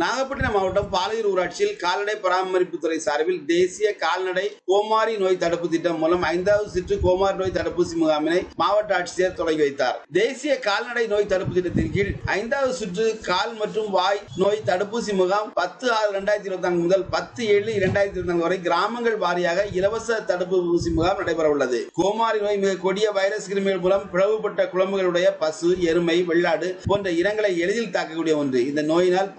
நாகப்பட்டினம் மாவட்டம் பாலையூர் ஊராட்சியில் கால்நடை பராமரிப்புத்துறை சார்பில் தேசிய கால்நடை கோமாரி நோய் தடுப்பு திட்டம் மூலம் ஐந்தாவது சுற்று கோமாரி நோய் தடுப்பூசி முகாமினை மாவட்ட ஆட்சியர் தொடங்கி வைத்தார். தேசிய கால்நடை நோய் தடுப்பு திட்டத்தின் கீழ் ஐந்தாவது சுற்று கால் மற்றும் வாய் நோய் தடுப்பூசி முகாம் பத்து ஆறு இரண்டாயிரத்தி இருபத்தி நான்கு முதல் பத்து ஏழு இரண்டாயிரத்தி இருபத்தி நான்கு வரை கிராமங்கள் வாரியாக இலவச தடுப்பு ஊசி முகாம் நடைபெற உள்ளது. கோமாரி நோய் மிக கொடிய வைரஸ் கிருமிகள் மூலம் பிளவுபட்ட குழம்புகளுடைய பசு எருமை வெள்ளாடு போன்ற இனங்களை எளிதில் தாக்கக்கூடிய ஒன்று. இந்த நோயினால்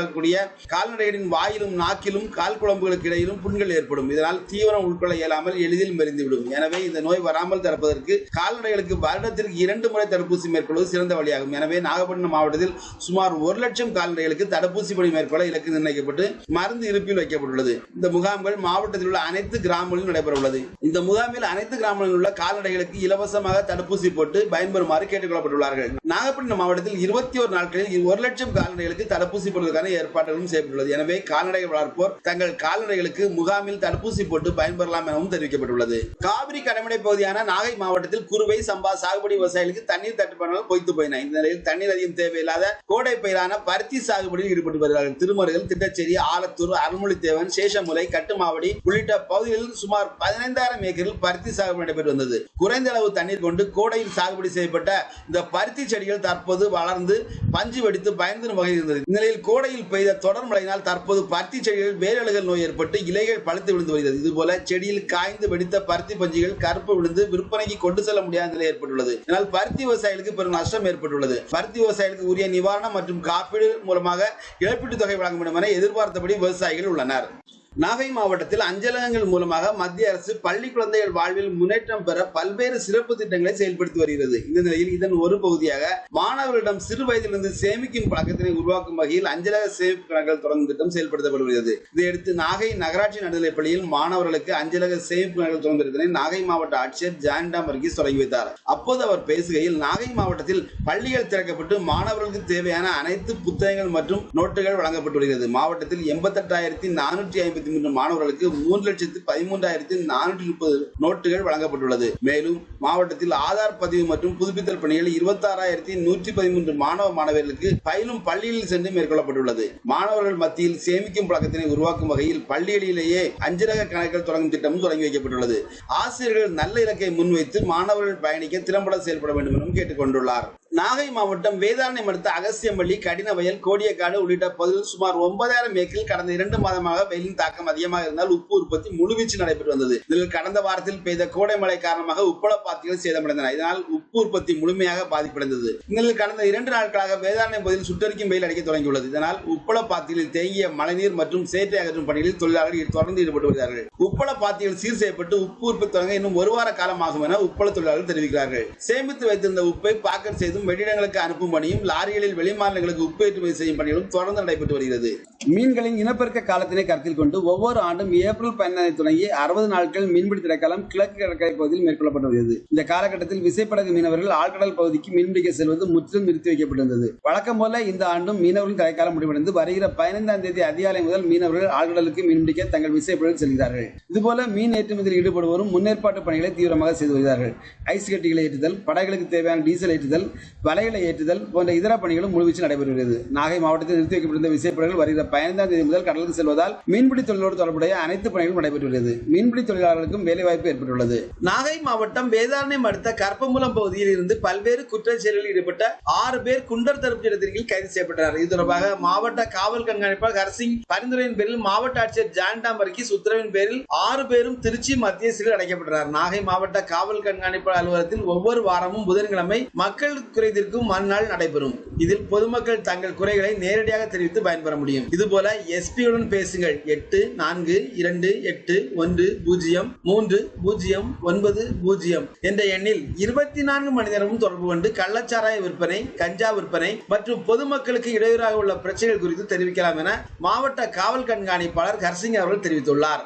ஏற்படக்கூடிய கால்நடைகளின் வாயிலும் நாக்கிலும் கால் குழம்புகளுக்கு இடையிலும் புண்கள் ஏற்படும். இதனால் தீவிரம் உட்கொள்ள இயலாமல் எளிதில் மெரிந்துவிடும் எனவே இந்த நோய் வராமல் தடுப்பதற்கு கால்நடைகளுக்கு வருடத்திற்கு இரண்டு முறை தடுப்பூசி மேற்கொள்வது சிறந்த வழியாகும். எனவே நாகப்பட்டினம் மாவட்டத்தில் சுமார் ஒரு லட்சம் கால்நடைகளுக்கு தடுப்பூசி பணி மேற்கொள்ள இலக்கு நிர்ணயிக்கப்பட்டு மருந்து இருப்பில் வைக்கப்பட்டுள்ளது. இந்த முகாம்கள் மாவட்டத்தில் உள்ள அனைத்து கிராமங்களிலும் நடைபெற உள்ளது இந்த முகாமில் அனைத்து கிராமங்களில் உள்ள கால்நடைகளுக்கு இலவசமாக தடுப்பூசி போட்டு பயன்பெறுமாறு கேட்டுக்கொள்ளப்பட்டுள்ளார்கள். நாகப்பட்டினம் மாவட்டத்தில் இருபத்தி ஒரு நாட்களில் ஒரு லட்சம் கால்நடைகளுக்கு தடுப்பூசி போடுவதற்கான ஏற்பாடுகளும் செய்யப்பட்டுள்ளது. எனவே கால்நடை வளர்ப்போர் தங்கள் கால்நடைகளுக்கு முகாமில் தடுப்பூசி போட்டு பயன்பெறலாம் எனவும் தெரிவிக்கப்பட்டுள்ளது. காவிரி கடமடை பகுதியான நாகை மாவட்டத்தில் குறுவை சம்பா சாகுபடி விவசாயிகளுக்கு தண்ணீர் தட்டுப்பாடுகள் பொய்த்து போயின. இந்த நிலையில் தண்ணீர் அதிகம் தேவையில்லாத கோடை பயிரான பருத்தி சாகுபடியில் ஈடுபட்டு வருகிறார்கள். திருமருகல் திட்டச்சேரி ஆலத்தூர் அருள்மொழித்தேவன் சேஷமுலை கட்டுமாவடி உள்ளிட்ட பகுதிகளில் சுமார் பதினைந்தாயிரம் ஏக்கரில் பருத்தி சாகுபடி நடைபெற்று வந்தது. குறைந்த அளவு தண்ணீர் கொண்டு கோடையில் சாகுபடி செய்யப்பட்ட இந்த பருத்தி செடிகள் தற்போது வளர்ந்து பஞ்சு வெடித்து பயந்து வகையில் இருந்தது. இந்நிலையில் கோடையில் பெய்த தொடர் மழையினால் தற்போது பருத்தி செடிகளில் வேரழுகல் நோய் ஏற்பட்டு இலைகள் பழுத்து விழுந்து வருகிறது. இதுபோல செடியில் காய்ந்து வெடித்த பருத்தி பஞ்சுகள் கருப்பு விழுந்து விற்பனைக்கு கொண்டு செல்ல முடியாத நிலை ஏற்பட்டுள்ளது. இதனால் பருத்தி விவசாயிகளுக்கு பெரும் நஷ்டம் ஏற்பட்டுள்ளது. பருத்தி விவசாயிகளுக்கு உரிய நிவாரணம் மற்றும் காப்பீடு மூலமாக இழப்பீட்டுத் தொகை வழங்க வேண்டும் என எதிர்பார்த்தபடி விவசாயிகள் உள்ளனர். நாகை மாவட்டத்தில் அஞ்சலகங்கள் மூலமாக மத்திய அரசு பள்ளி குழந்தைகள் வாழ்வில் முன்னேற்றம் பெற பல்வேறு சிறப்பு திட்டங்களை செயல்படுத்தி வருகிறது. இந்த நிலையில் இதன் ஒரு பகுதியாக மாணவர்களிடம் சிறு வயதிலிருந்து சேமிக்கும் பழக்கத்தினை உருவாக்கும் வகையில் அஞ்சலக சேமிப்பு கணக்குகள் தொடங்கும் திட்டம் செயல்படுத்தப்பட்டு வருகிறது இதையடுத்து நாகை நகராட்சி நடுநிலைப் பள்ளியில் மாணவர்களுக்கு அஞ்சலக சேமிப்பு கணக்குகள் தொடங்கும் திட்டத்தினை நாகை மாவட்ட ஆட்சியர் ஜான்டா மர்கிஸ் தொடங்கி வைத்தார். அப்போது அவர் பேசுகையில் நாகை மாவட்டத்தில் பள்ளிகள் திறக்கப்பட்டு மாணவர்களுக்கு தேவையான அனைத்து புத்தகங்கள் மற்றும் நோட்டுகள் வழங்கப்பட்டு வருகிறது. மாவட்டத்தில் எண்பத்தெட்டாயிரத்தி நானூற்றி ஐம்பது ஐம்பத்தி மூன்று மாணவர்களுக்கு மூன்று லட்சத்து பதிமூன்றாயிரத்தி நானூற்றி முப்பது நோட்டுகள் வழங்கப்பட்டுள்ளது. மேலும் மாவட்டத்தில் ஆதார் பதிவு மற்றும் புதுப்பித்தல் பணிகள் இருபத்தி ஆறாயிரத்தி நூற்றி பதிமூன்று மாணவ மாணவர்களுக்கு பயிலும் பள்ளியில் சென்று மேற்கொள்ளப்பட்டுள்ளது. மாணவர்கள் மத்தியில் சேமிக்கும் பழக்கத்தினை உருவாக்கும் வகையில் பள்ளிகளிலேயே அஞ்சலக கணக்குகள் தொடங்கும் திட்டமும் தொடங்கி வைக்கப்பட்டுள்ளது. ஆசிரியர்கள் நல்ல இலக்கை முன்வைத்து மாணவர்கள் பயணிக்க திறம்பட செயல்பட வேண்டும் எனவும் கேட்டுக் கொண்டுள்ளார் நாகை மாவட்டம் வேதாரண்யம் அடுத்த அகசியம்பள்ளி கடினவயல் கோடியக்காடு உள்ளிட்ட பகுதியில் சுமார் ஒன்பதாயிரம் ஏக்கரில் கடந்த இரண்டு மாதமாக வெயிலின் தாக்கம் அதிகமாக இருந்தால் உப்பு உற்பத்தி முழுவீச்சு நடைபெற்று வந்தது. இதில் கடந்த வாரத்தில் பெய்த கோடை மழை காரணமாக உப்பள பாத்திகள் சேதமடைந்தன. இதனால் உப்பு உற்பத்தி முழுமையாக பாதிப்படைந்தது. இந்நிலையில் கடந்த இரண்டு நாட்களாக வேதாரண்யம் பகுதியில் சுட்டரிக்கும் வெயில் அடிக்க தொடங்கியுள்ளது. இதனால் உப்பள பாத்திகளில் தேங்கிய மழைநீர் மற்றும் சேற்றை அகற்றும் பணிகளில் தொழிலாளர்கள் தொடர்ந்து ஈடுபட்டு வருகிறார்கள். உப்பள பாத்திகள் சீர் செய்யப்பட்டு உப்பு உற்பத்தி தொடங்க இன்னும் ஒரு வார காலம் ஆகும் என உப்பள தொழிலாளர்கள் தெரிவிக்கிறார்கள். சேமித்து வைத்திருந்த உப்பை பாக்கெட் செய்தும் வெளியிடங்களுக்கு அனுப்பும் பணியும் லாரிகளில் வெளிமாநிலங்களுக்கு உப்பு ஏற்றுமதி செய்யும் பணிகளும் தொடர்ந்து நடைபெற்று வருகிறது. மீன்களின் இனப்பெருக்க காலத்தினை கருத்தில் கொண்டு ஒவ்வொரு ஆண்டும் ஏப்ரல் பதினைந்து தொடங்கி அறுபது நாட்கள் மீன்பிடி திரைக்காலம் கிழக்கு கடற்கரை பகுதியில் மேற்கொள்ளப்பட்டு வருகிறது. இந்த காலகட்டத்தில் விசைப்படகு மீனவர்கள் ஆழ்கடல் பகுதிக்கு மீன்பிடிக்க செல்வது முற்றிலும் நிறுத்தி வைக்கப்பட்டிருந்தது. வழக்கம் போல இந்த ஆண்டும் மீனவர்கள் தடைக்காலம் முடிவடைந்து வருகிற பதினைந்தாம் தேதி அதிகாலை முதல் மீனவர்கள் ஆழ்கடலுக்கு மீன்பிடிக்க தங்கள் விசைப்படகு செல்கிறார்கள். இதுபோல மீன் ஏற்றுமதியில் ஈடுபடுவோரும் முன்னேற்பாட்டு பணிகளை தீவிரமாக செய்து வருகிறார்கள். ஐஸ் கட்டிகளை ஏற்றுதல் படகுகளுக்கு தேவையான டீசல் ஏற்றுதல் வலைகளை ஏற்றுதல் போன்ற இதர பணிகளும் முழுவீச்சு நடைபெறுகிறது. நாகை மாவட்டத்தில் நிறுத்தி வைக்கப்பட்டிருந்த விசைப்படகுகள் வருகிற பதினைந்தாம் தேதி முதல் கடலுக்கு செல்வதால் மீன்பிடி தொழிலோடு தொடர்புடைய அனைத்து பணிகளும் நடைபெற்றுள்ளது. மீன்பிடி தொழிலாளர்களுக்கும் வேலைவாய்ப்பு ஏற்பட்டுள்ளது. நாகை மாவட்டம் வேதாரண்யம் அடுத்த கற்பமுலம் பகுதியில் இருந்து பல்வேறு குற்றச்செயல்களில் ஈடுபட்ட ஆறு பேர் குண்டர் தடுப்பு இடத்திற்கு கைது செய்யப்பட்டனர். இது தொடர்பாக மாவட்ட காவல் கண்காணிப்பாளர் ஹர்சிங் பரிந்துரையின் பேரில் மாவட்ட ஆட்சியர் ஜான்டா மர்கிஸ் உத்தரவின் பேரில் ஆறு பேரும் திருச்சி மத்திய சிறையில் அடைக்கப்பட்டனர். நாகை மாவட்ட காவல் கண்காணிப்பாளர் அலுவலகத்தில் ஒவ்வொரு வாரமும் புதன்கிழமை மக்கள் குறை மறுநாள் நடைபெறும். இதில் பொதுமக்கள் தங்கள் குறைகளை நேரடியாக தெரிவித்து பயன்பெற முடியும். இதுபோல எஸ்பியுடன் பேசுங்கள். எட்டு நான்கு இரண்டு எட்டு ஒன்று பூஜ்ஜியம் மூன்று பூஜ்ஜியம் ஒன்பது பூஜ்ஜியம் என்ற எண்ணில் இருபத்தி நான்கு மணி நேரமும் தொடர்பு கொண்டு கள்ளச்சாராய விற்பனை கஞ்சா விற்பனை மற்றும் பொதுமக்களுக்கு இடையூறாக உள்ள பிரச்சனைகள் குறித்து தெரிவிக்கலாம் என மாவட்ட காவல் கண்காணிப்பாளர் ஹர்சிங் அவர்கள் தெரிவித்துள்ளார்.